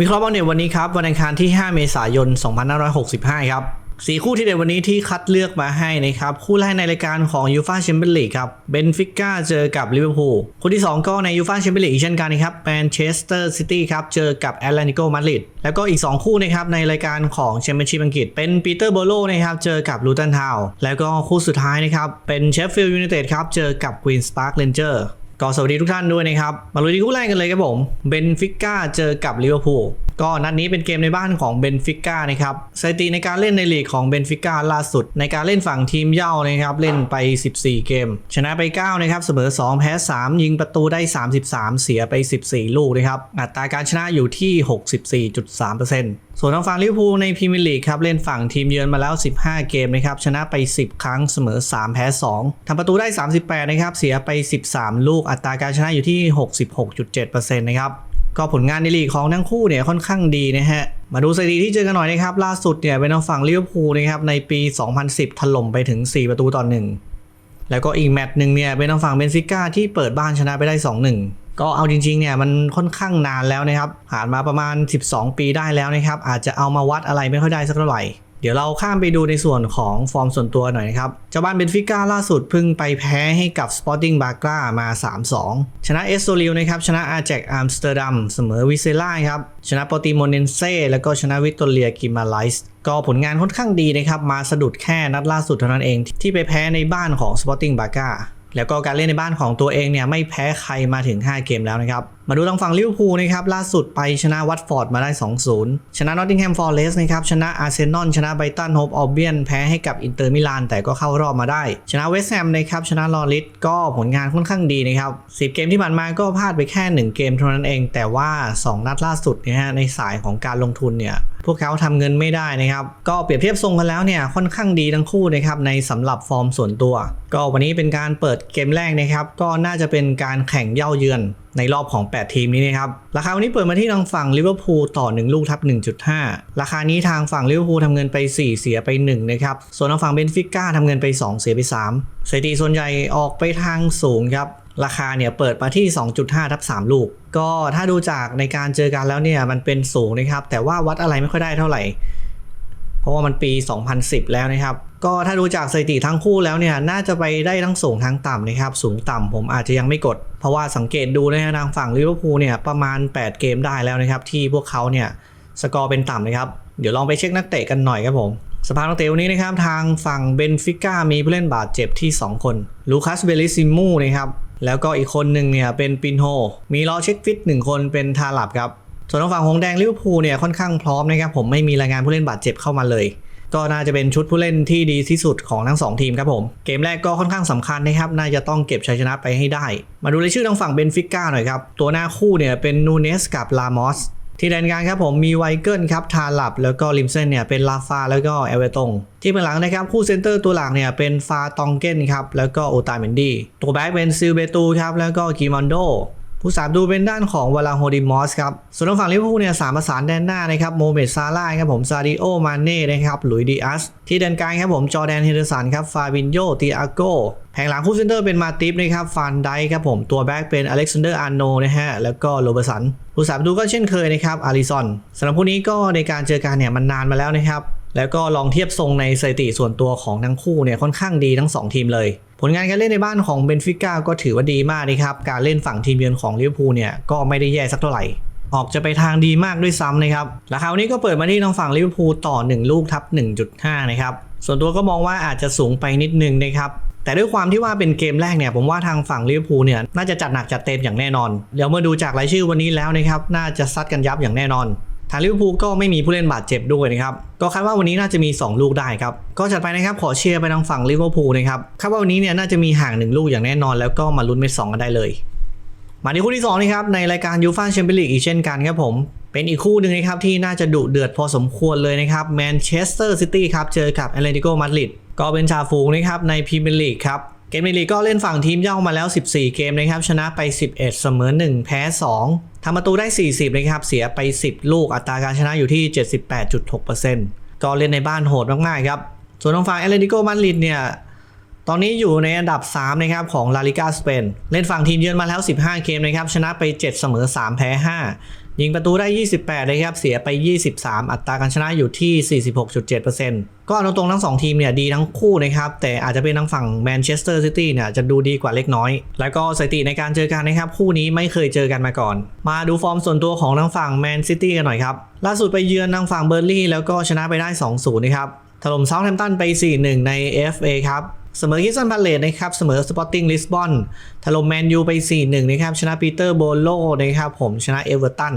วิเคราะห์บอลเน็ตวันนี้ครับวันอังคารที่ 5 เมษายน 2565 ครับสี่คู่ที่เด็ดวันนี้ที่คัดเลือกมาให้นะครับ คู่แรกในรายการของยูฟาแชมเปี้ยนลีกครับเบนฟิก้าเจอกับลิเวอร์พูลคู่ที่ 2 ก็ในยูฟาแชมเปี้ยนลีกเช่นกันนะครับแมนเชสเตอร์ซิตี้ครับเจอกับแอตเลติโกมาดริดแล้วก็อีก 2 คู่นะครับในรายการของแชมเปี้ยนชิพอังกฤษเป็นปีเตอร์โบโลนะครับเจอกับลูตันทาวแล้วก็คู่สุดท้ายนะครับเป็นเชฟฟิลด์ยูไนเต็ดครับเจอกับควีนสปาร์คเรนเจอร์ ก็สวัสดีทุกท่านด้วยนะครับ มาลุยที่คู่แรกกันเลยครับผมเบนฟิก้าเจอกับลิเวอร์พูลก็นัดนี้เป็นเกมในบ้านของเบนฟิก้านะครับสถิติในการเล่นในลีกของเบนฟิก้าล่าสุด ในการเล่นฝั่งทีมเย่านะครับเล่นไป 14 เกม ชนะไป 9 นะครับ เสมอ 2 แพ้ 3 ยิงประตูได้ 33 เสียไป 14 ลูกนะครับอัตราการชนะอยู่ที่ 64.3% ส่วนทางฝั่งลิเวอร์พูลในพรีเมียร์ลีกครับเล่นฝั่งทีมเยือนมาแล้ว 15 เกมนะครับชนะไป 10 ครั้งเสมอ 3 แพ้ 2ทำประตูได้ 38 นะครับเสียไป 13 ลูกอัตราการชนะอยู่ที่ 66.7%นะครับก็ผลงานในลีกของทั้งคู่เนี่ยค่อนข้างดีนะฮะมาดูสถิติที่เจอกันหน่อยนะครับล่าสุดเนี่ยเป็นทางฝั่งลิเวอร์พูลนะครับในปี 2010 ถล่มไปถึง 4 ประตูต่อ1แล้วก็อีกแมตช์หนึ่งเนี่ยเป็นทางฝั่งเบนฟิก้าที่เปิดบ้านชนะไปได้ 2-1 ก็เอาจริงๆเนี่ยมันค่อนข้างนานแล้วนะครับผ่านมาประมาณ 12 ปีได้แล้วนะครับ อาจจะเอามาวัดอะไรไม่ค่อยได้สักเท่าไหร่เดี๋ยวเราข้ามไปดูในส่วนของฟอร์มส่วนตัวหน่อยนะครับเจ้าบ้านเบนฟิก้าล่าสุดเพิ่งไปแพ้ให้กับ Sporting b a g r a มา 3-2 ชนะเอสโซลิวนะครับ ชนะอาแจกอัมสเตอร์ดัม เสมอวิเซล่าครับ ชนะปรติโมเนนเซ่แล้วก็ชนะวิกตอเรียกิมาไลส์ก็ผลงานค่อนข้างดีนะครับ มาสะดุดแค่นัดล่าสุดเท่านั้นเอง ที่ไปแพ้ในบ้านของ Sporting b a g r a แล้วก็การเล่นในบ้านของตัวเองเนี่ยไม่แพ้ใครมาถึง 5 เกมแล้วนะครับ มาดูทางฝั่งลิเวอร์พูลนะครับล่าสุดไปชนะวัตฟอร์ดมาได้ 2-0 ชนะนอตติงแฮมฟอร์เรสต์นะครับชนะอาร์เซนอลชนะไบรตันโฮปออเบียนแพ้ให้กับอินเตอร์มิลานแต่ก็เข้ารอบมาได้ ชนะเวสต์แฮมนะครับชนะลอริสก็ผลงานค่อนข้างดีนะครับ10 เกมที่ผ่านมาก็พลาดไปแค่ 1 เกมเท่านั้นเอง แต่ว่า 2 นัดล่าสุดเนี่ยฮะในสายของการลงทุนเนี่ยพวกเขาทำเงินไม่ได้นะครับ ก็เปรียบเทียบทรงกันแล้วเนี่ยค่อนข้างดีทั้งคู่นะครับในสำหรับฟอร์มส่วนตัว ก็วันนี้เป็นการเปิดเกมแรกนะครับ ก็น่าจะเป็นการแข่งเย่าเยือน ในรอบของ 8 ทีมนี้นะครับ ราคาวันนี้เปิดมาที่ทางฝั่งลิเวอร์พูลต่อ 1 ลูกทับ 1.5 ราคานี้ทางฝั่งลิเวอร์พูลทำเงินไป 4 เสียไป1นะครับส่วนทางฝั่งเบนฟิก้าทำเงินไป 2 เสียไป 3 สถิติส่วนใหญ่ออกไปทางสูงครับราคาเนี่ยเปิดมาที่ 2.5 ทับ 3 ลูก ก็ถ้าดูจากในการเจอกันแล้วเนี่ยมันเป็นสูงนะครับ แต่ว่าวัดอะไรไม่ค่อยได้เท่าไหร่ เพราะว่ามันปี 2010 แล้วนะครับ ก็ถ้าดูจากสถิติทั้งคู่แล้วเนี่ยน่าจะไปได้ทั้งสูงทั้งต่ำนะครับ สูงต่ำผมอาจจะยังไม่กด เพราะว่าสังเกตดูนะฮะทางฝั่งลิเวอร์พูลเนี่ยประมาณ 8 เกมได้แล้วนะครับ ที่พวกเขาเนี่ยสกอร์เป็นต่ำนะครับ เดี๋ยวลองไปเช็คนักเตะกันหน่อยครับผมสภาพนักเตะวันนี้นะครับทางฝั่งเบนฟิก้ามีผู้เล่นบาดเจ็บที่ 2 คนลูคัสเบลิซิมูนะครับแล้วก็อีกคนหนึ่งเนี่ยเป็นปินโฮมีรอเช็คฟิตหนึ่งคนเป็นทาลับครับส่วนทางฝั่งหงแดงลิเวอร์พูลเนี่ยค่อนข้างพร้อมนะครับผมไม่มีรายงานผู้เล่นบาดเจ็บเข้ามาเลย ก็น่าจะเป็นชุดผู้เล่นที่ดีที่สุดของทั้ง 2 ทีมครับผม เกมแรกก็ค่อนข้างสำคัญนะครับ น่าจะต้องเก็บชัยชนะไปให้ได้ มาดูรายชื่อทางฝั่งเบนฟิก้าหน่อยครับ ตัวหน้าคู่เนี่ยเป็นนูเนสกับลามอสที่แดนกลางครับผมมีไวเกิลครับทาลับ แล้วก็ลิมเซนเนี่ยเป็นลาฟาแล้วก็เอเวอร์ตงที่เป็นหลังนะครับ คู่เซนเตอร์ตัวหลักเนี่ยเป็นฟาตองเกนครับแล้วก็โอตาเมนดีตัวแบ็กเป็นซิลเบตูครับแล้วก็กิมอนโด ผู้สามดูเป็นด้านของวาลาโฮดิมอสครับ ส่วนทางฝั่งลิเวอร์พูลเนี่ยสามประสานแดนหน้านะครับโมเมดซาร่าครับผมซาดิโอมาเน่นะครับหลุยดีอัส ที่แดนกลางครับผมจอแดนเฮเดอร์สันครับฟาบินโยติอาโกแผงหลังคู่เซนเตอร์เป็นมาติฟนะครับฟานไดครับผมตัวแบ็กเป็นอเล็กซานเดอร์อาร์โนนะฮะแล้วก็โรเบร์สันผู้สามดูก็เช่นเคยนะครับอาริซอนสำหรับผู้นี้ก็ในการเจอกันเนี่ยมันนานมาแล้วนะครับ แล้วก็ลองเทียบทรงในสถิติส่วนตัวของทั้งคู่เนี่ยค่อนข้างดีทั้ง 2 ทีมเลย ผลงานการเล่นในบ้านของเบนฟิก้าก็ถือว่าดีมากนะครับ การเล่นฝั่งทีมเยือนของลิเวอร์พูลเนี่ยก็ไม่ได้แย่สักเท่าไหร่ ออกจะไปทางดีมากด้วยซ้ำนะครับราคาวันนี้ก็เปิดมาที่ทางฝั่งลิเวอร์พูลต่อ 1 ลูกทับ 1.5 นะครับ ส่วนตัวก็มองว่าอาจจะสูงไปนิดนึงนะครับแต่ด้วยความที่ว่าเป็นเกมแรกเนี่ยผมว่าทางฝั่งลิเวอร์พูลเนี่ยน่าจะจัดหนักจัดเต็มอย่างแน่นอน เดี๋ยวเมื่อดูจากรายชื่อวันนี้แล้วนะครับน่าจะซัดกันยับอย่างแน่นอน ทางลิเวอร์พูลก็ไม่มีผู้เล่นบาดเจ็บด้วยนะครับ ก็คาดว่าวันนี้น่าจะมี 2 ลูกได้ครับ ก็จัดไปนะครับขอเชียร์ไปทางฝั่งลิเวอร์พูลนะครับ คาดว่าวันนี้เนี่ยน่าจะมีห่าง 1 ลูกอย่างแน่นอน แล้วก็มาลุ้นเม็ดสองกันได้เลย มาที่คู่ที่2นะครับในรายการยูฟ่าแชมเปี้ยนลีกอีกเช่นกันครับผม เป็นอีกคู่หนึ่งนะครับที่น่าจะดุเดือดพอสมควรเลยนะครับแมนเชสเตอร์ซิตี้ครับเจอกับแอตเลติโกมาดริดก็เป็นจ่าฝูงนะครับในพรีเมียร์ลีกครับ เกมในลีกก็เล่นฝั่งทีมเย่ามาแล้ว 14 เกมนะครับ ชนะไป 11 เสมอ 1 แพ้ 2ทำประตูได้ 40 นะครับ เสียไป 10 ลูก อัตราการชนะอยู่ที่ 78.6%ก็เล่นในบ้านโหดมากๆครับ ส่วนทางฝั่งแอเลติโกมาดริดเนี่ย ตอนนี้อยู่ในอันดับ 3 นะครับ ของลาลิกาสเปน เล่นฝั่งทีมเยือนมาแล้ว 15 เกมนะครับ ชนะไป 7 เสมอ 3 แพ้ 5 ยิงประตูได้ 28 นะครับ เสียไป 23 อัตราการชนะอยู่ที่ 46.7%ก็เอาตรงๆทั้ง 2 ทีมเนี่ยดีทั้งคู่นะครับ แต่อาจจะเป็นทางฝั่งแมนเชสเตอร์ซิตี้เนี่ยจะดูดีกว่าเล็กน้อย แล้วก็สถิติในการเจอกันนะครับ คู่นี้ไม่เคยเจอกันมาก่อน มาดูฟอร์มส่วนตัวของทางฝั่งแมนซิตี้กันหน่อยครับ ล่าสุดไปเยือนทางฝั่งเบอร์ลี่แล้วก็ชนะไปได้ 2-0 นะครับ ถล่มเซาท์แฮมป์ตันไป 4-1 ใน FA ครับ เสมอคิสซันพาเลตนะครับ เสมอสปอร์ติ้งลิสบอนถล่มแมนยูไป 4-1 นะครับ ชนะปีเตอร์โบโลนะครับ ผมชนะเอเวอร์ตัน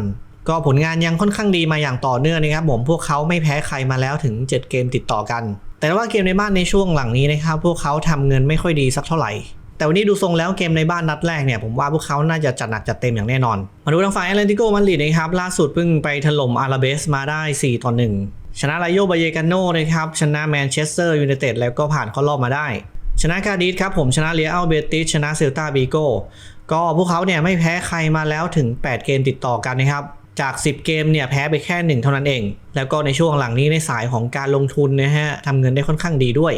ก็ผลงานยังค่อนข้างดีมาอย่างต่อเนื่องนะครับผมพวกเขาไม่แพ้ใครมาแล้วถึง 7 เกมติดต่อกัน แต่ว่าเกมในบ้านในช่วงหลังนี้นะครับพวกเขาทำเงินไม่ค่อยดีสักเท่าไหร่ แต่วันนี้ดูทรงแล้วเกมในบ้านนัดแรกเนี่ยผมว่าพวกเขาน่าจะจัดหนักจัดเต็มอย่างแน่นอน มาดูทางฝ่ายแอตเลติโกมาดริดนะครับล่าสุดเพิ่งไปถล่มอาราเบสมาได้ 4 ต่อ 1 ชนะไลโยบาเยกาโนนะครับ ชนะแมนเชสเตอร์ยูไนเต็ดแล้วก็ผ่านเข้ารอบมาได้ ชนะกาดิสครับผมชนะเรียอัลเบติสชนะเซลตาบีโกก็พวกเขาเนี่ยไม่แพ้ใครมาแล้วถึง 8 เกมติดต่อกันนะครับจาก 10 เกมเนี่ยแพ้ไปแค่ 1 เท่านั้นเอง แล้วก็ในช่วงหลังนี้ในสายของการลงทุนนะฮะทำเงินได้ค่อนข้างดีด้วย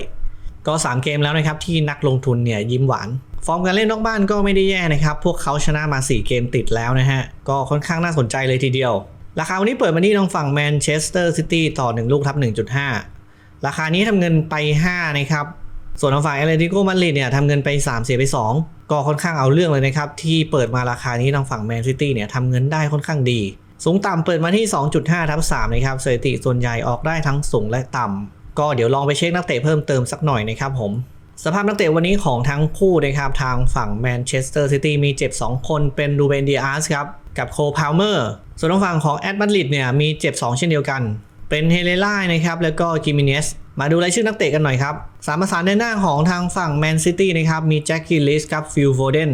ก็ 3 เกมแล้วนะครับที่นักลงทุนเนี่ยยิ้มหวาน ฟอร์มการเล่นนอกบ้านก็ไม่ได้แย่นะครับ พวกเขาชนะมา 4 เกมติดแล้วนะฮะ ก็ค่อนข้างน่าสนใจเลยทีเดียว ราคาวันนี้เปิดมาที่ทางฝั่งแมนเชสเตอร์ซิตี้ต่อ 1 ลูกทับ 1.5 ราคานี้ทำเงินไป 5 นะครับ ส่วนทางฝ่ายแอตเลติโกมาดริดเนี่ยทำเงินไป 3 เสียไป 2 ก็ค่อนข้างเอาเรื่องเลยนะครับ ที่เปิดมาราคานี้ทางฝั่งแมนซิตี้เนี่ยทำเงินได้ค่อนข้างดี สูงต่ำเปิดมาที่ 2.5 ทับ 3 นะครับสถิติส่วนใหญ่ออกได้ทั้งสูงและต่ำก็เดี๋ยวลองไปเช็คนักเตะเพิ่มเติมสักหน่อยนะครับผมสภาพนักเตะวันนี้ของทั้งคู่นะครับทางฝั่งแมนเชสเตอร์ซิตี้มีเจ็บ 2 คนเป็นดูเบนดีอาร์สครับ กับโคพาวเมอร์ส่วนทางฝั่งของแอตมาดริดเนี่ยมีเจ็บ 2 เช่นเดียวกัน เป็นเฮเลล่านะครับแล้วก็จิมิเนสมาดูรายชื่อนักเตะกันหน่อยครับสามประสานในหน้าของทางฝั่งแมนซิตี้นะครับมีแจ็คกิลลิสครับฟิลโฟเดน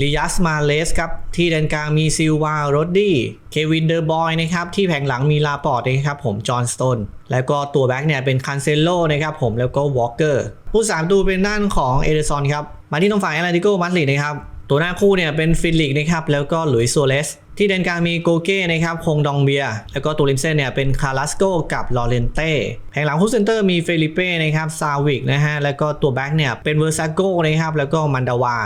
ลิยัสมาเลสครับที่แดนกลางมีซิลวาโรดดี้เควินเดอร์บอยนะครับที่แผงหลังมีลาปอร์ตนะครับผมจอห์นสโตนแล้วก็ตัวแบ็กเนี่ยเป็นคันเซโลนะครับผมแล้วก็วอลเกอร์ผู้สามตัวเป็นด้านของเอเดอร์ซอนครับมาที่ตรงฝั่งแอตเลติโกมาดริดนะครับ ตัวหน้าคู่เนี่ยเป็นฟิลิกนะครับแล้วก็หลุยส์โซเลสที่เดนกลางมีโกเก้นะครับคงดองเบีย แล้วก็ตัวริมเส้นเนี่ยเป็นคารัสโกกับลอเรนเต้แผงหลังคู่เซนเตอร์มีเฟลิเป้นะครับซาวิกนะฮะแล้วก็ตัวแบ็กเนี่ยเป็นเวอร์ซาโกนะครับแล้วก็มันดาวา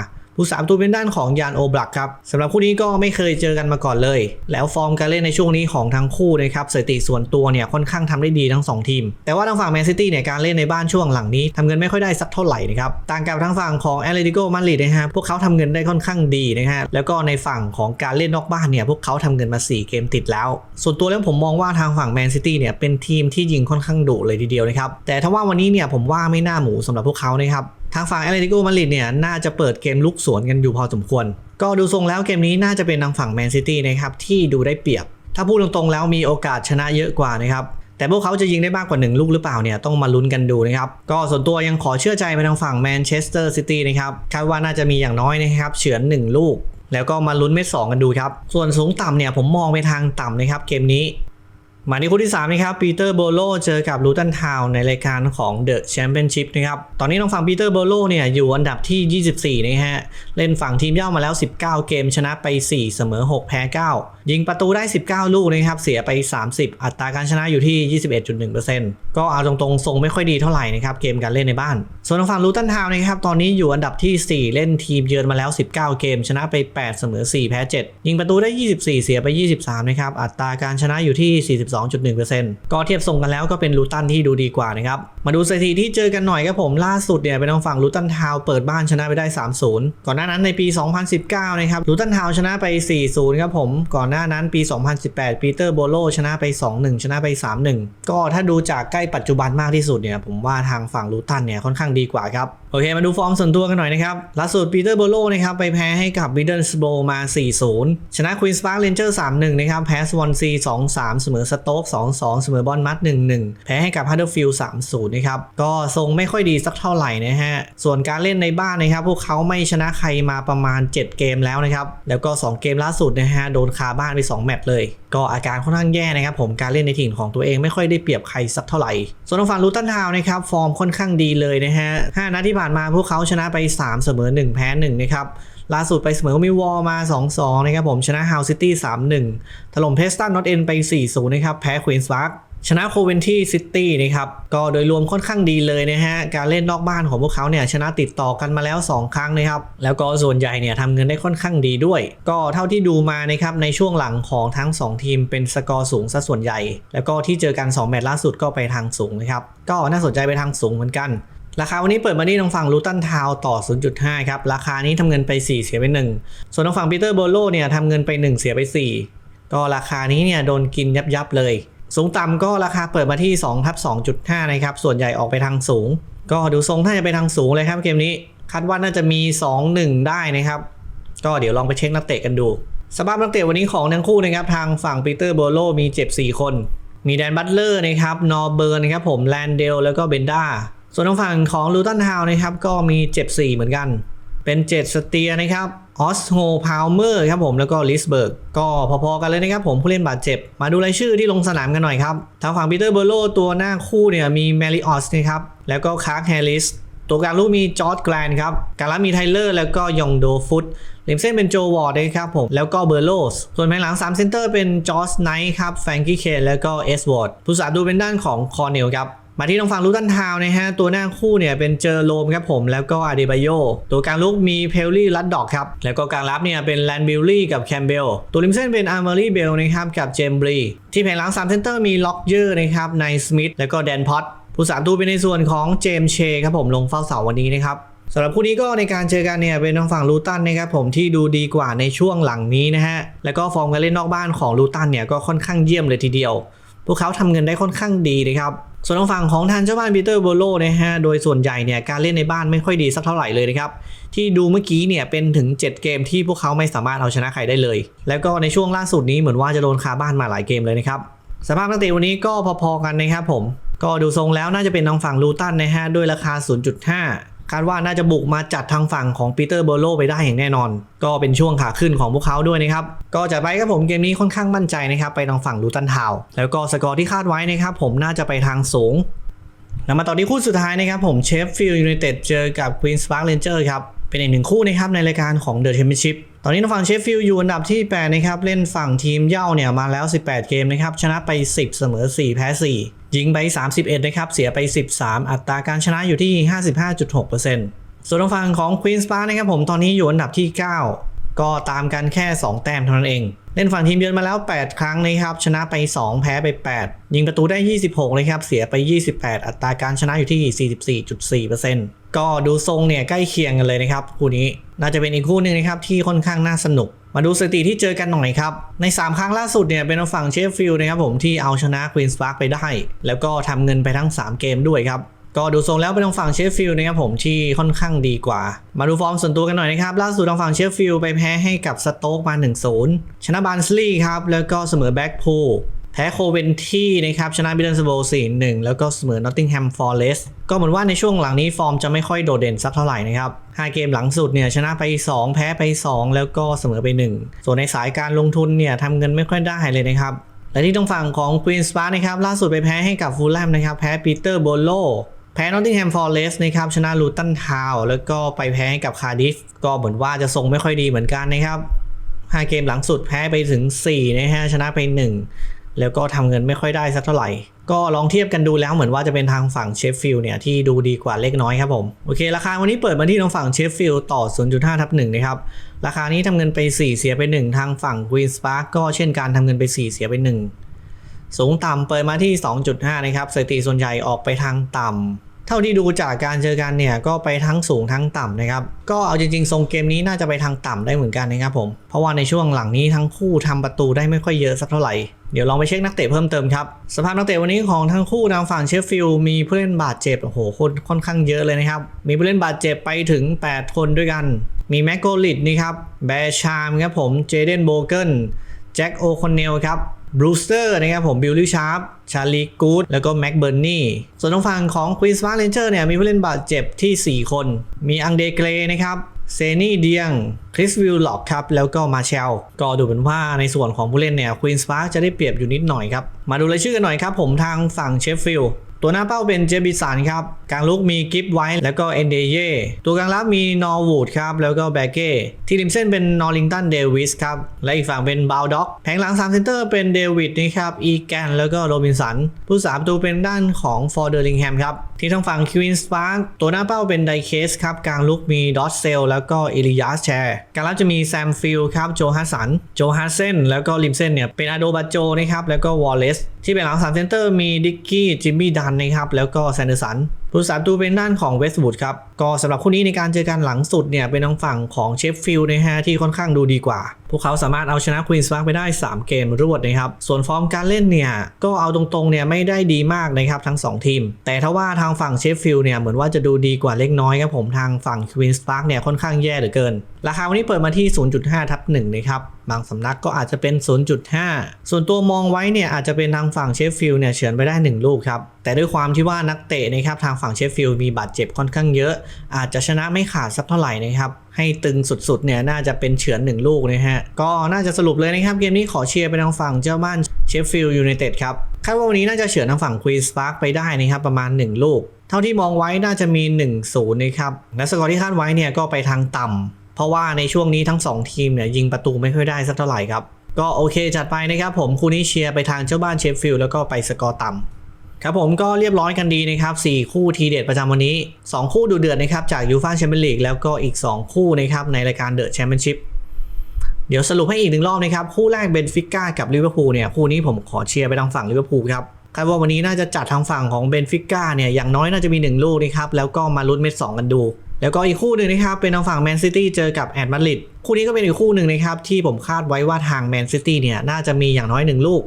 ผู้สามตัวเป็นด้านของยานโอบลักครับสำหรับคู่นี้ก็ไม่เคยเจอกันมาก่อนเลย แล้วฟอร์มการเล่นในช่วงนี้ของทั้งคู่นะครับสถิติส่วนตัวเนี่ยค่อนข้างทำได้ดีทั้ง 2 ทีม แต่ว่าทางฝั่งแมนซิตี้เนี่ยการเล่นในบ้านช่วงหลังนี้ทำเงินไม่ค่อยได้สักเท่าไหร่นะครับต่างกับทางฝั่งของแอตเลติโกมาดริดนะฮะพวกเขาทำเงินได้ค่อนข้างดีนะฮะแล้วก็ในฝั่งของการเล่นนอกบ้านเนี่ยพวกเขาทำเงินมา 4 เกมติดแล้ว ส่วนตัวแล้วผมมองว่าทางฝั่งแมนซิตี้เนี่ยเป็นทีมที่ยิงค่อนข้างดุเลยทีเดียวนะครับแต่ถ้าว่าวันนี้เนี่ยผมว่าไม่น่าหมูสำหรับพวกเขานะครับ ทางฝั่งแอตเลติโกมาดริดเนี่ยน่าจะเปิดเกมลุกสวนกันอยู่พอสมควร ก็ดูทรงแล้วเกมนี้น่าจะเป็นทางฝั่งแมนซิตี้นะครับที่ดูได้เปรียบ ถ้าพูดตรงๆแล้วมีโอกาสชนะเยอะกว่านะครับแต่พวกเขาจะยิงได้มากกว่า 1 ลูกหรือเปล่าเนี่ยต้องมาลุ้นกันดูนะครับ ก็ส่วนตัวยังขอเชื่อใจไปทางฝั่งแมนเชสเตอร์ซิตี้นะครับคาดว่าน่าจะมีอย่างน้อยนะครับเฉือน 1 ลูก แล้วก็มาลุ้นเม็ดสองกันดูครับ ส่วนสูงต่ำเนี่ยผมมองไปทางต่ำนะครับเกมนี้ มาที่คู่ที่ 3 นะครับปีเตอร์โบโลเจอกับลูตันทาวในรายการของเดอะแชมเปี้ยนชิพนะครับ ตอนนี้ทางฝั่งปีเตอร์โบโลเนี่ยอยู่อันดับที่ 24 นะฮะ เล่นฝั่งทีมเย่ามาแล้ว 19 เกมชนะไป 4 เสมอ 6 แพ้ 9 ยิงประตูได้ 19 ลูกนะครับ เสียไป 30 อัตราการชนะอยู่ที่ 21.1%ก็เอาตรงๆทรงไม่ค่อยดีเท่าไหร่นะครับ เกมการเล่นในบ้าน ส่วนทางฝั่งลูตันทาวนะครับตอนนี้อยู่อันดับที่ 4 เล่นทีมเยือนมาแล้ว 19 เกม ชนะไป 8 เสมอ 4 แพ้ 7 ยิงประตูได้ 24 เสียไป 23 นะครับอัตราการชนะอยู่ที่2.1%ก็เทียบทรงกันแล้วก็เป็นลูตันที่ดูดีกว่านะครับ มาดูสถิติที่เจอกันหน่อยครับผมล่าสุดเนี่ยเป็นทางฝั่งลูตันทาวเปิดบ้านชนะไปได้ 3-0 ก่อนหน้านั้นในปี 2019 นะครับลูตันทาวชนะไป 4-0 ครับผม ก่อนหน้านั้นปี 2018 ปีเตอร์โบโลชนะไป 2-1 ชนะไป 3-1 ก็ถ้าดูจากใกล้ปัจจุบันมากที่สุดเนี่ยผมว่าทางฝั่งลูตันเนี่ยค่อนข้างดีกว่าครับ โอเค มาดูฟอร์มส่วนตัวกันหน่อยนะครับล่าสุดปีเตอร์โบโลนะครับไปแพ้ให้กับบิดเดิลสโบมา 4-0 ชนะควีนสปาร์คเรนเจอร์ 3-1 นะครับ แพ้สวอนซี 2-3 เสมอสโต๊ก 2-2 เสมอบอลมัด 1-1 แพ้ให้กับฮัตเดอร์ฟิลด์ 3-0 นะครับ ก็ทรงไม่ค่อยดีสักเท่าไหร่นะฮะ ส่วนการเล่นในบ้านนะครับ พวกเขาไม่ชนะใครมาประมาณ 7 เกมแล้วนะครับ แล้วก็ 2 เกมล่าสุดนะฮะ โดนคาบ้านไป 2 แมตช์เลย ก็อาการค่อนข้างแย่นะครับผมการเล่นในถิ่นของตัวเองไม่ค่อยได้เปรียบใครสักเท่าไหร่ ส่วนทางฝั่งลูตันทาวนะครับฟอร์มค่อนข้างดีเลยนะฮะ5นัดที่ผ่านมาพวกเขาชนะไป 3 เสมอ 1 แพ้1นะครับล่าสุดไปเสมอมิวอลมา 2-2 นะครับผมชนะฮาวซิตี้ 3-1 ถล่มเพสตันนอตเอ็นไป 4-0 นะครับ แพ้ควีนส์พาร์ค ชนะโคเวนที่ซิตี้นะครับก็โดยรวมค่อนข้างดีเลยนะฮะการเล่นนอกบ้านของพวกเขาเนี่ยชนะติดต่อกันมาแล้ว 2 ครั้งนะครับแล้วก็ส่วนใหญ่เนี่ยทำเงินได้ค่อนข้างดีด้วย ก็เท่าที่ดูมานะครับในช่วงหลังของทั้ง 2 ทีมเป็นสกอร์สูงซะส่วนใหญ่ แล้วก็ที่เจอกัน 2 แมตช์ล่าสุดก็ไปทางสูงนะครับก็น่าสนใจไปทางสูงเหมือนกันราคาวันนี้เปิดมาที่ทางฝั่งลูตันทาวต่อ 0.5 ครับ ราคานี้ทำเงินไป 4 เสียไป 1 ส่วนทางฝั่งปีเตอร์โบโลเนี่ยทำเงินไป 1 เสียไป 4 ก็ราคานี้เนี่ยโดนกินยับยับๆเลย สูงต่ำก็ราคาเปิดมาที่2ทับ2.5 นะครับ ส่วนใหญ่ออกไปทางสูง ก็ดูทรงถ้าจะไปทางสูงเลยครับเกมนี้คาดว่าน่าจะมี 2-1 ได้นะครับ ก็เดี๋ยวลองไปเช็คนักเตะกันดูสภาพนักเตะวันนี้ของทั้งคู่นะครับ ทางฝั่งปีเตอร์โบโลมีเจ็บ 4 คน มีแดนบัตเลอร์นะครับนอร์เบิร์นนะครับผมแลนเดลแล้วก็เบนด้าส่วนทางฝั่งของลูตันทาวนะครับก็มีเจ็บ 4 เหมือนกัน เป็นเจ็ดสเตียนะครับ ออสโฮพาวเมอร์ครับผมแล้วก็ลิสเบิร์กก็พอๆกันเลยนะครับผมผู้เล่นบาดเจ็บ มาดูรายชื่อที่ลงสนามกันหน่อยครับทางฝั่งปีเตอร์เบอร์โลตัวหน้าคู่เนี่ยมีแมริออสนะครับแล้วก็คาร์กแฮริสตัวกลางลูกมีจอร์ดแกลนครับกลารับมีไทเลอร์แล้วก็ยองโดฟุตริมเส้นเป็นโจวอร์ดนะครับผม แล้วก็เบอร์โลส ส่วนแผงหลัง3เซนเตอร์เป็นจอร์สไนท์ครับแฟรงกี้เคนแล้วก็เอสวอร์ดผู้สาดูเป็นด้านของคอร์เนลครับ มาที่ทางฝั่งลูตันทาวน์นะฮะตัวหน้าคู่เนี่ยเป็นเจอโรมครับผมแล้วก็อาเดบายโยตัวกลางลูกมีเพลลี่ลัดดอกครับแล้วก็กลางรับเนี่ยเป็นแลนบิลลี่กับแคมเบลตัวริมเส้นเป็นอาร์เมอรี่เบลนะครับกับเจมบรีที่แผงหลัง3เซนเตอร์มีล็อกเยอร์นะครับในสมิธแล้วก็แดนพอตผู้สามตูเป็นในส่วนของเจมเชครับผมลงเฝ้าเสาวันนี้นะครับสำหรับคู่นี้ก็ในการเจอกันเนี่ยเป็นทางฝั่งลูตันนะครับผมที่ดูดีกว่าในช่วงหลังนี้นะฮะแล้วก็ฟอร์มการเล่นนอกบ้านของลูตันเนี่ยก็ค่อนข้างเยี่ยมเลยทีเดียว พวกเขาทำเงินได้ค่อนข้างดีนะครับ ส่วนทางฝั่งของทางเจ้าบ้านปีเตอร์โบโลนะฮะ โดยส่วนใหญ่เนี่ยการเล่นในบ้านไม่ค่อยดีสักเท่าไหร่เลยนะครับ ที่ดูเมื่อกี้เนี่ยเป็นถึง 7 เกมที่พวกเขาไม่สามารถเอาชนะใครได้เลย แล้วก็ในช่วงล่าสุดนี้เหมือนว่าจะโดนคาบ้านมาหลายเกมเลยนะครับ สภาพนักเตะวันนี้ก็พอๆกันนะครับผม ก็ดูทรงแล้วน่าจะเป็นทางฝั่งลูตันนะฮะด้วยราคา 0.5 คาดว่าน่าจะบุกมาจัดทางฝั่งของปีเตอร์โบโลไปได้อย่างแน่นอน ก็เป็นช่วงขาขึ้นของพวกเขาด้วยนะครับ ก็จะไปครับผมเกมนี้ค่อนข้างมั่นใจนะครับไปทางฝั่งลูตันทาวแล้วก็สกอร์ที่คาดไว้นะครับผมน่าจะไปทางสูงแล้วมาต่อที่คู่สุดท้ายนะครับผมเชฟฟิลด์ยูไนเต็ดเจอกับควีนส์พาร์คเรนเจอร์ครับเป็นอีกหนึ่งคู่นะครับในรายการของเดอะแชมเปี้ยนชิพ ตอนนี้ทางฝั่งเชฟฟิลด์อยู่อันดับที่8นะครับเล่นฝั่งทีมเย้าเนี่ยมาแล้ว 18 เกมนะครับชนะไป 10 เสมอ 4 แพ้ 4 ยิงไป 31 นะครับเสียไป 13 อัตราการชนะอยู่ที่ 55.6%ส่วนทางฝั่งของ Queen's Park นะครับผมตอนนี้อยู่อันดับที่ 9 ก็ตามกันแค่ 2 แต้มเท่านั้นเอง เล่นฝั่งทีมเยือนมาแล้ว 8 ครั้งนะครับชนะไป 2 แพ้ไป 8 ยิงประตูได้ 26นะครับเสียไป 28 อัตราการชนะอยู่ที่ 44.4% ก็ดูทรงเนี่ยใกล้เคียงกันเลยนะครับคู่นี้น่าจะเป็นอีกคู่หนึ่งนะครับที่ค่อนข้างน่าสนุก มาดูสถิติที่เจอกันหน่อยครับ ใน 3 ครั้งล่าสุดเนี่ยเป็นทางฝั่งเชฟฟิลด์นะครับผมที่เอาชนะควีนส์พาร์คไปได้ แล้วก็ทำเงินไปทั้ง 3 เกมด้วยครับก็ดูทรงแล้วเป็นทางฝั่งเชฟฟิลด์นะครับผมที่ค่อนข้างดีกว่า มาดูฟอร์มส่วนตัวกันหน่อยนะครับ ล่าสุดทางฝั่งเชฟฟิลด์ไปแพ้ให้กับสโต๊กมา 1-0 ชนะบาร์นสลีย์ครับแล้วก็เสมอแบ็กพูล พ้โคเวนที่นะครับชนะบิลเลนสโบ4-1แล้วก็เสมอนอตติงแฮมฟอร์เรสก็เหมือนว่าในช่วงหลังนี้ฟอร์มจะไม่ค่อยโดดเด่นสักเท่าไหร่นะครับ5เกมหลังสุดเนี่ยชนะไป 2 แพ้ไป 2 แล้วก็เสมอไป 1 ส่วนในสายการลงทุนเนี่ยทำเงินไม่ค่อยได้เลยนะครับและที่ตรงฝั่งของ Queen's Park นะครับล่าสุดไปแพ้ให้กับฟูลแลมนะครับแพ้ปีเตอร์โบโลแพ้นอตติงแฮมฟอร์เรสนะครับชนะลูตันทาวแล้วก็ไปแพ้ให้กับคาร์ดิฟก็เหมือนว่าจะทรงไม่ค่อยดีเหมือนกันนะครับ5เกมหลังสุดแพ้ไปถึง4นะฮะชนะไป 1 แล้วก็ทำเงินไม่ค่อยได้สักเท่าไหร่ ก็ลองเทียบกันดูแล้วเหมือนว่าจะเป็นทางฝั่งเชฟฟิลด์เนี่ยที่ดูดีกว่าเล็กน้อยครับผม โอเคราคาวันนี้เปิดมาที่ทางฝั่งเชฟฟิลด์ต่อ 0.5ทับ1นะครับ ราคานี้ทำเงินไป 4 เสียไป 1 ทางฝั่งกรีนสปาร์กก็เช่นการทำเงินไป 4 เสียไป 1 สูงต่ำเปิดมาที่ 2.5 นะครับสถิติส่วนใหญ่ออกไปทางต่ำ เท่าที่ดูจากการเจอกันเนี่ยก็ไปทั้งสูงทั้งต่ำนะครับ ก็เอาจริงๆ ทรงเกมนี้น่าจะไปทางต่ำได้เหมือนกันนะครับผม เพราะว่าในช่วงหลังนี้ทั้งคู่ทำประตูได้ไม่ค่อยเยอะสักเท่าไหร่ เดี๋ยวลองไปเช็คนักเตะเพิ่มเติมครับ สภาพนักเตะวันนี้ของทั้งคู่ทางฝั่งเชฟฟิลด์มีผู้เล่นบาดเจ็บโอ้โหคนค่อนข้างเยอะเลยนะครับ มีผู้เล่นบาดเจ็บไปถึง 8 คนด้วยกัน มีแม็กโกลิดนี่ครับ แบร์ชามครับผม เจเดนโบเกิล แจ็คโอคอนเนลครับ บรูสเตอร์นะครับผมบิลลี่ชาร์ปชาลีกูดแล้วก็แม็กเบอร์นี่ส่วนทางฝั่งของควีนส์ฟาร์เรนเจอร์เนี่ยมีผู้เล่นบาดเจ็บที่ 4 คน มีอังเดเกรนะครับเซนี่เดียง คริสวิลล็อกครับ แล้วก็มาเชล ก็ดูเป็นว่าในส่วนของผู้เล่นเนี่ยควีนส์ฟาร์จะได้เปรียบอยู่นิดหน่อยครับ มาดูรายชื่อกันหน่อยครับผมทางฝั่งเชฟฟิลด์ ตัวหน้าเป้าเป็นเจบิสันครับกลางลุกมีกิฟไว้แล้วก็เอนเดเย่ตัวกลางรับมีนอร์วูดครับแล้วก็แบเก้ที่ริมเส้นเป็นนอริงตันเดวิสครับและอีกฝั่งเป็นบาวด็อกแผงหลัง3เซนเตอร์เป็นเดวิดนะครับอีแกนแล้วก็โรบินสันผู้สามประตูเป็นด้านของฟอร์เดอร์ลิงแฮมครับที่ทางฝั่งควีนสปาร์กตัวหน้าเป้าเป็นไดเคสครับกลางลุกมีดอตเซลแล้วก็อิลิยาสแชร์กลางรับจะมีแซมฟิลครับโจฮัสสันโจฮัสเซนแล้วก็ริมเส้นเนี่ยเป็นอาโดบาโจนะครับแล้วก็วอลเลสที่เป็นหลังสามเซนเตอร์มีดิกกี้จิมมี่ดันนะครับแล้วก็แซนเดอร์สัน ผู้สามตูเป็นด้านของเวสต์วูดครับ ก็สำหรับคู่นี้ในการเจอกันหลังสุดเนี่ย เป็นทางฝั่งของเชฟฟิลด์นะฮะที่ค่อนข้างดูดีกว่า พวกเขาสามารถเอาชนะควีนส์พาร์คไปได้ 3 เกมรวดนะครับ ส่วนฟอร์มการเล่นเนี่ย ก็เอาตรงๆเนี่ยไม่ได้ดีมากนะครับทั้ง 2 ทีม แต่ถ้าว่าทางฝั่งเชฟฟิลด์เนี่ยเหมือนว่าจะดูดีกว่าเล็กน้อยครับผมทางฝั่งควีนส์พาร์คเนี่ยค่อนข้างแย่เหลือเกิน ราคาวันนี้เปิดมาที่ 0.5ทับ1นะครับบางสำนักก็อาจจะเป็น 0.5 ส่วนตัวมองไว้เนี่ยอาจจะเป็นทางฝั่งเชฟฟิลด์เนี่ยเฉือนไปได้ 1 ลูกครับแต่ด้วยความที่ว่านักเตะนะครับทางฝั่งเชฟฟิลด์มีบาดเจ็บค่อนข้างเยอะ อาจจะชนะไม่ขาดสักเท่าไหร่นะครับให้ตึงสุดๆเนี่ยน่าจะเป็นเฉือน1ลูกนะฮะก็น่าจะสรุปเลยนะครับเกมนี้ขอเชียร์ไปทางฝั่งเจ้าบ้านเชฟฟิลด์ยูไนเต็ดครับคาดว่าวันนี้น่าจะเฉือนทางฝั่งควีนส์พาร์คไปได้นะครับประมาณ 1 ลูก เท่าที่มองไว้น่าจะมี 1-0นะครับและสกอร์ที่คาดไว้เนี่ยก็ไปทางต่ำเพราะว่าในช่วงนี้ทั้ง 2 ทีมเนี่ยยิงประตูไม่ค่อยได้สักเท่าไหร่ครับก็โอเคจัดไปนะครับผมคู่นี้เชียร์ไปทางเจ้าบ้านเชฟฟิลด์แล้วก็ไปสกอร์ต่ำ ครับผมก็เรียบร้อยกันดีนะครับ 4 คู่ทีเด็ดประจำวันนี้ 2 คู่ดูเดือดนะครับ จากยูฟ่าแชมเปี้ยนลีกแล้วก็อีก 2 คู่นะครับ ในรายการเดอะแชมเปี้ยนชิพเดี๋ยวสรุปให้อีกหนึ่งรอบนะครับ คู่แรกเบนฟิก้ากับลิเวอร์พูลเนี่ยคู่นี้ผมขอเชียร์ไปทางฝั่งลิเวอร์พูลครับคาดว่าวันนี้น่าจะจัดทางฝั่งของเบนฟิก้าเนี่ยอย่างน้อยน่าจะมี 1 ลูกนะครับแล้วก็มาลุ้นเม็ด2กันดู แล้วก็อีกคู่หนึ่งนะครับเป็นทางฝั่งแมนซิตี้เจอกับแอดมาดริดคู่นี้ก็เป็นอีกคู่หนึ่งนะครับที่ผมคาดไว้ว่าทางแมนซิตี้เนี่ยน่าจะมีอย่างน้อย1ลูก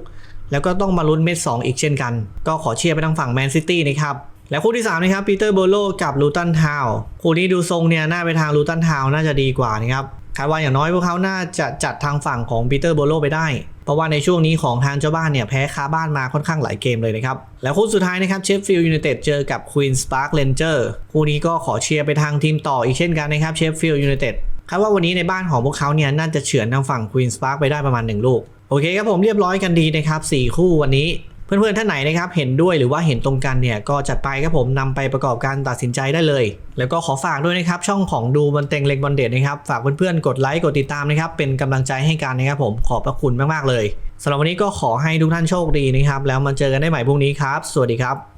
แล้วก็ต้องมาลุ้นเม็ด2อีกเช่นกัน ก็ขอเชียร์ไปทางฝั่งแมนซิตี้นะครับและคู่ที่ 3 นะครับปีเตอร์โบโลกับลูตันทาวคู่นี้ดูทรงเนี่ยน่าไปทางลูตันทาวน่าจะดีกว่านะครับคาดว่าอย่างน้อยพวกเขาน่าจะจัดทางฝั่งของปีเตอร์โบโลไปได้ เพราะว่าในช่วงนี้ของทางเจ้าบ้านเนี่ยแพ้คาบ้านมาค่อนข้างหลายเกมเลยนะครับ แล้วคู่สุดท้ายนะครับเชฟฟิลด์ยูไนเต็ดเจอกับควีนสปาร์คเ n นเจอร์คู่นี้ก็ขอเชียร์ไปทางทีมต่ออีกเช่นกันนะครับเชฟฟิลด์ยูไนเต็ดคาดว่าวันนี้ในบ้านของพวกเขาเนี่ยน่าจะเฉือนทางฝั่งควีนสปาร์คไปได้ประมาณ 1 ลูก โอเคครับผมเรียบร้อยกันดีนะครับ 4 คู่วันนี้เพื่อนๆท่านไหนนะครับเห็นด้วยหรือว่าเห็นตรงกันเนี่ยก็จัดไปครับผมนำไปประกอบการตัดสินใจได้เลย แล้วก็ขอฝากด้วยนะครับช่องของดูบอลเต็งเล็กบอลเด็ดนะครับฝากเพื่อนๆกดไลค์กดติดตามนะครับเป็นกำลังใจให้กันนะครับผมขอบพระคุณมากๆเลยสำหรับวันนี้ก็ขอให้ทุกท่านโชคดีนะครับแล้วมาเจอกันได้ใหม่พรุ่งนี้ครับ สวัสดีครับ